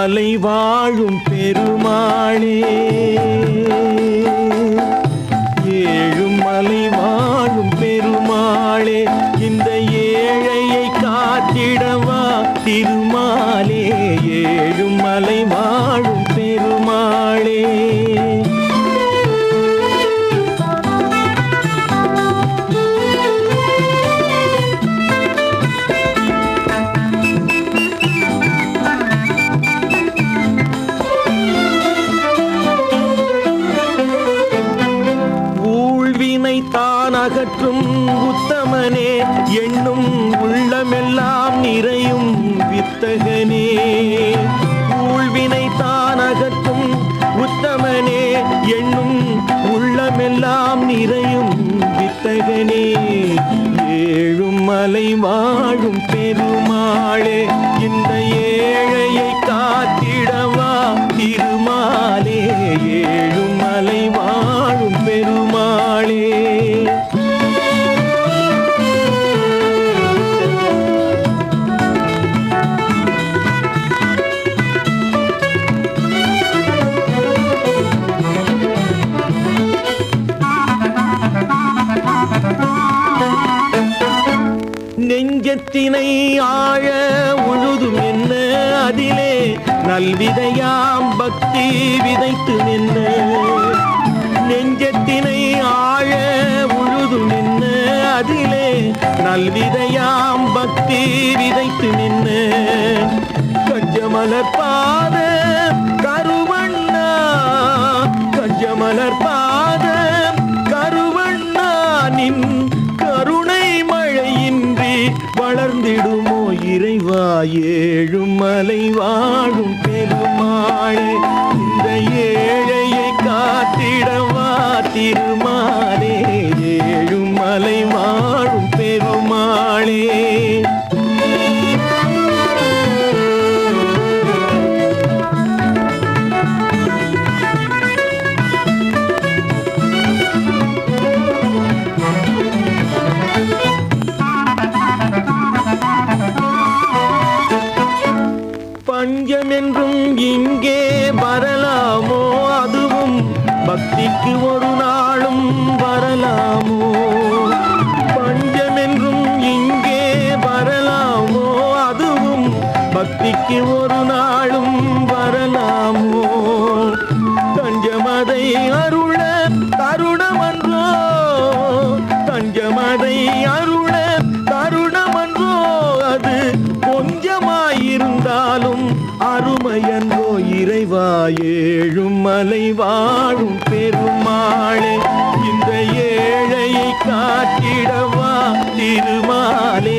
மாலை வாழும் பெருமாளே. ஏழு மலை வாழும் பெருமாளே இந்த ஏழையை காத்திடவா திருமா அகற்றும் உத்தமனே எண்ணும் உள்ளமெல்லாம் நிறையும் வித்தகனே. ஊழ்வினை தான் அகற்றும் உத்தமனே எண்ணும் உள்ளமெல்லாம் நிறையும் வித்தகனே. ஏழும் மலை வாழும் பெருமாளே இந்த நிலத்தினை ஆழ உழுதும் என்ன அதிலே நல்விதையாம் பக்தி விதைத்து நின்ன. நெஞ்சத்தினை ஆழ உழுதும் என்ன அதிலே நல்விதையாம் பக்தி விதைத்து நின்ன. கஞ்சமலர் பாத கருவண்ணா கஞ்சமலர் பாத வளர்ந்திடுமோ இறைவா? ஏழும் மலை வாழும் பெருமாளே பக்திக்கு ஒரு நாளும் வரலாமோ? பஞ்சம் என்றும் இங்கே வரலாமோ? அதுவும் பக்திக்கு ஒரு நாளும் வரலாமோ? தஞ்சமதை அருள் ஏழும் மலை வாழும் பெருமாளே இந்த ஏழையை காட்டிடவா திருமாலே.